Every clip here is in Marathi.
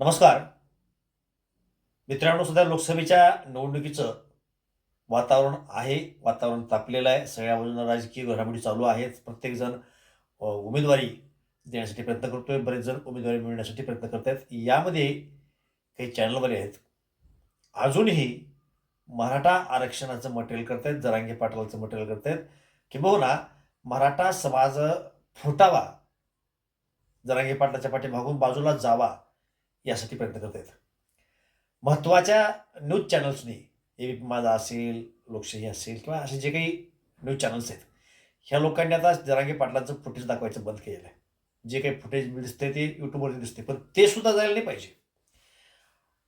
नमस्कार. मित्रांनो सध्या लोकसभेच्या निवडणुकीचं वातावरण आहे वातावरण तापलेलं आहे. सगळ्या बाजूला राजकीय घडामोडी चालू आहेत. प्रत्येकजण उमेदवारी देण्यासाठी प्रयत्न करतोय. बरेच जण उमेदवारी मिळण्यासाठी प्रयत्न करत आहेत यामध्ये काही चॅनलवाले आहेत. अजूनही मराठा आरक्षणाचं मटेरियल करतायत जरांगे पाटलाचं मटेरियल करतायत. किंबहुना मराठा समाज फुटावा जरांगे पाटलाच्या पाठीमागून बाजूला जावा यासाठी प्रयत्न करत आहेत महत्त्वाच्या न्यूज चॅनल्सनी ए माझा असेल लोकशाही असेल किंवा असे जे काही न्यूज चॅनल्स आहेत ह्या लोकांनी आता जरांगे पाटलांचं फुटेज दाखवायचं बंद केलेलं आहे. जे काही फुटेज दिसते ते यूट्यूबवरती दिसते पण ते सुद्धा जायला नाही पाहिजे.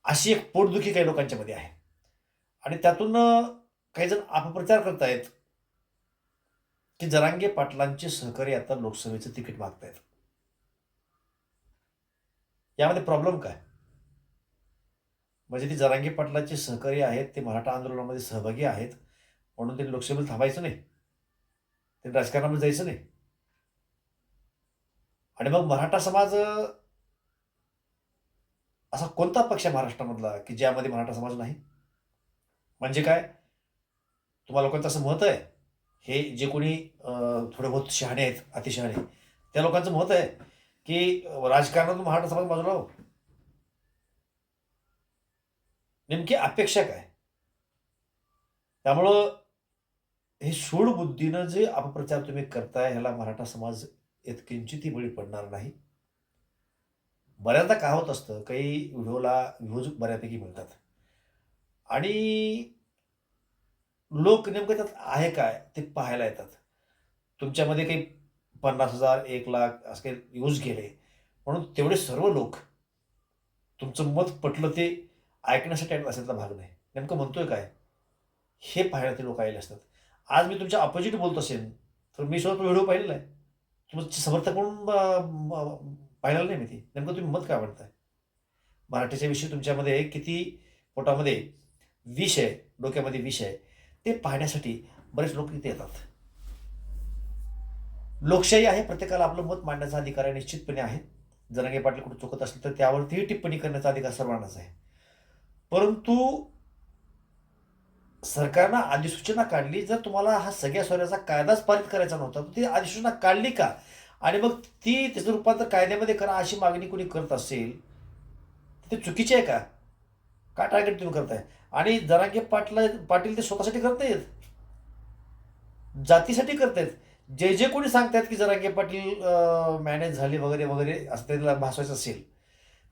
अशी एक पोटदुखी काही लोकांच्यामध्ये आहे. आणि त्यातून काही जण अपप्रचार करतायत की जरांगे पाटलांचे सहकारी आता लोकसभेचं तिकीट मागतायत. यामध्ये प्रॉब्लेम काय? म्हणजे ती जरांगी पाटलाचे सहकारी आहेत ते मराठा आंदोलनामध्ये सहभागी आहेत म्हणून त्यांनी लोकसभेत थांबायचं नाही. ते राजकारणामध्ये जायचं नाही. आणि मग मराठा समाज असा कोणता पक्ष आहे महाराष्ट्रामधला की ज्यामध्ये मराठा समाज नाही? म्हणजे काय? तुम्हाला लोकांचं असं मत आहे हे जे कोणी थोडे बहुत शहाणे आहेत अतिशहाणे त्या लोकांचं मत आहे की राजकारणातून महाराष्ट्र समाज बाजूला हो. नेमकी अपेक्षा काय? त्यामुळं हे सूड बुद्धीनं जे अपप्रचार तुम्ही करताय ह्याला मराठा समाज किंचितही बळी पडणार नाही. बऱ्याचदा काय होत असतं काही व्हिडिओला व्ह्यूज बऱ्यापैकी मिळतात. आणि लोक नेमकं त्यात आहे काय ते पाहायला येतात. तुमच्यामध्ये काही पन्नास हजार एक लाख असं काही यूज केले. म्हणून तेवढे सर्व लोक तुमचं मत पटलं ते ऐकण्यासाठी ऐकत असेल तर भाग नाही. नेमकं म्हणतोय काय? हे पाहायला ते लोक आलेले असतात. आज मी तुमच्या अपोजिट बोलत असेल तर मी स्वतः व्हिडिओ पाहिलेला आहे. तुमचं समर्थक म्हणून पाहिलेलं नाही मी ती. नेमकं तुम्ही मत काय म्हणताय? मराठीच्या विषयी तुमच्यामध्ये किती पोटामध्ये विष आहे डोक्यामध्ये विष आहे ते पाहण्यासाठी बरेच लोक इथे येतात. लोकशाही आहे प्रत्येकाला आपलं मत मांडण्याचा अधिकार आहे निश्चितपणे आहे. जरांगे पाटील कुठे चुकत असेल तर त्यावरतीही टिप्पणी करण्याचा अधिकार सर्वांनाच आहे. परंतु सरकारनं अधिसूचना काढली जर तुम्हाला हा सगळ्या सोयऱ्याचा कायदाच पारित करायचा नव्हता तर ती अधिसूचना काढली का? आणि मग ती त्याचं रूपांतर कायद्यामध्ये करा अशी मागणी कोणी करत असेल तर ते चुकीचे आहे का? का टार्गेट तुम्ही करताय? आणि जरांगे पाटला पाटील ते स्वतःसाठी करता येत जातीसाठी करतायत? जे जे कोणी सांगतात की जरांगे पाटील मॅनेज झाले वगैरे वगैरे असलेला भासवायचं असेल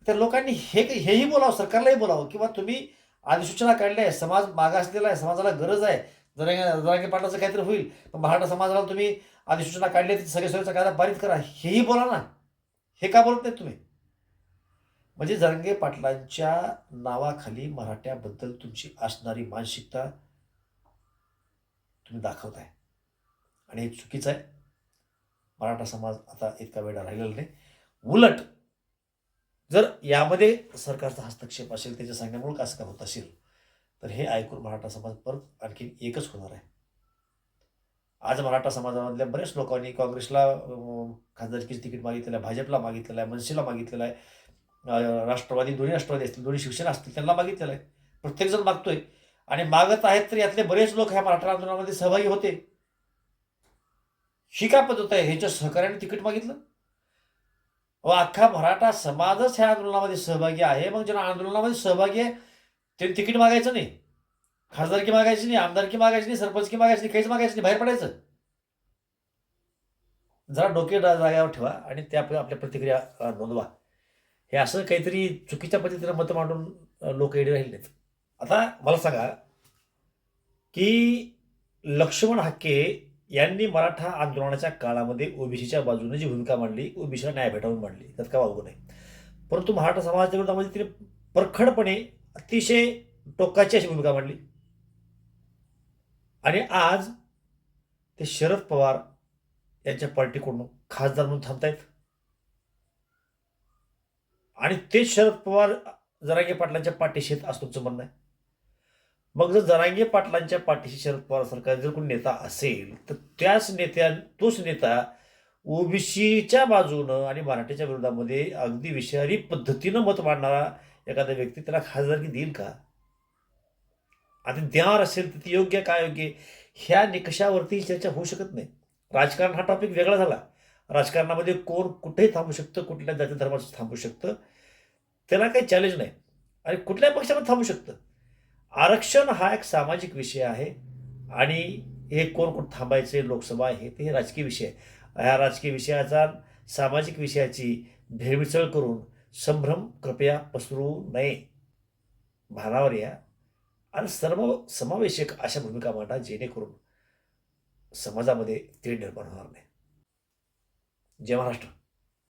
तर लोकांनी हे हेही बोलावं सरकारलाही बोलावं किंवा तुम्ही अधिसूचना काढली आहे समाज मागासलेला आहे समाजाला गरज आहे. जरांगे जरांगे पाटलाचं काहीतरी होईल पण मराठा समाजाला तुम्ही अधिसूचना काढली आहे सगळे सोयीचा कायदा पारित करा. हेही बोला ना. हे का बोलत नाही तुम्ही? म्हणजे जरांगे पाटलांच्या नावाखाली मराठ्याबद्दल तुमची असणारी मानसिकता तुम्ही दाखवताय. आणि हे चुकीचं आहे. मराठा समाज आता इतका वेळा राहिलेला नाही. उलट जर यामध्ये सरकारचा हस्तक्षेप असेल त्याच्या सांगण्यामुळे कसं का होत असेल तर हे ऐकून मराठा समाज परत आणखी एकच होणार आहे. आज मराठा समाजामधल्या बऱ्याच लोकांनी काँग्रेसला खासदारकीची तिकीट मागितलेलं आहे भाजपला मागितलेलं आहे मनसेला मागितलेलं आहे राष्ट्रवादी दोन्ही राष्ट्रवादी असतील दोन्ही शिवसेना असतील त्यांना मागितलेलं आहे. प्रत्येकजण मागतोय. आणि मागत आहेत तर यातले बरेच लोक ह्या मराठा आंदोलनामध्ये सहभागी होते. ही काय पद्धत आहे? ह्याच्या सहकार्याने तिकीट मागितलं? व अख्खा मराठा समाजच ह्या आंदोलनामध्ये सहभागी आहे. मग ज्यांना आंदोलनामध्ये सहभागी आहे त्यांनी तिकीट मागायचं नाही. खासदारकी मागायची नाही आमदारकी मागायची नाही सरपंचकी मागायची नाही काहीच मागायचं नाही बाहेर पडायचं. जरा डोके जाग्यावर ठेवा आणि त्या आपल्या प्रतिक्रिया नोंदवा. हे असं काहीतरी चुकीच्या पद्धतीनं मतं मांडून लोक येडे राहिले नाहीत. आता मला सांगा की लक्ष्मण हक्के यांनी मराठा आंदोलनाच्या काळामध्ये ओबीसीच्या बाजूने जी भूमिका मांडली ओबीसीला न्याय भेटावून मांडली. त्यात काय वागू नये परंतु मराठा समाजाच्या विरोधामध्ये तिने परखडपणे अतिशय टोकाची अशी भूमिका मांडली. आणि आज ते शरद पवार यांच्या पार्टीकडून खासदार म्हणून थांबतायत. आणि तेच शरद पवार जरागे पाटलांच्या पाठीशी आहेत असं तुमचं म्हणणं आहे. मग जर जरांगे पाटलांच्या पाठीशी शरद पवार सरकार जर कोणी नेता असेल तर त्याच नेत्या तोच नेता ओबीसीच्या बाजूनं आणि मराठीच्या विरोधामध्ये अगदी विषारी पद्धतीनं मत मांडणारा एखादा व्यक्ती त्याला खासदारकी देईल का? आणि देणार असेल तर ती योग्य काय योग्य ह्या निकषावरती चर्चा होऊ शकत नाही. राजकारण हा टॉपिक वेगळा झाला. राजकारणामध्ये कोण कुठेही थांबू शकतं कुठल्या जाती धर्माचं थांबू शकतं त्याला काही चॅलेंज नाही. आणि कुठल्याही पक्षामध्ये थांबू शकतं. आरक्षण हा एक सामाजिक विषय आहे आणि हे कोण कोण थांबायचे लोकसभा हे ते हे राजकीय विषय आहे. ह्या राजकीय विषयाचा सामाजिक विषयाची भेळमिसळ करून संभ्रम कृपया पसरू नये. भानावर या. आणि सर्व समावेशक अशा भूमिका मांडा जेणेकरून समाजामध्ये ते निर्माण होणार नाही. जय महाराष्ट्र.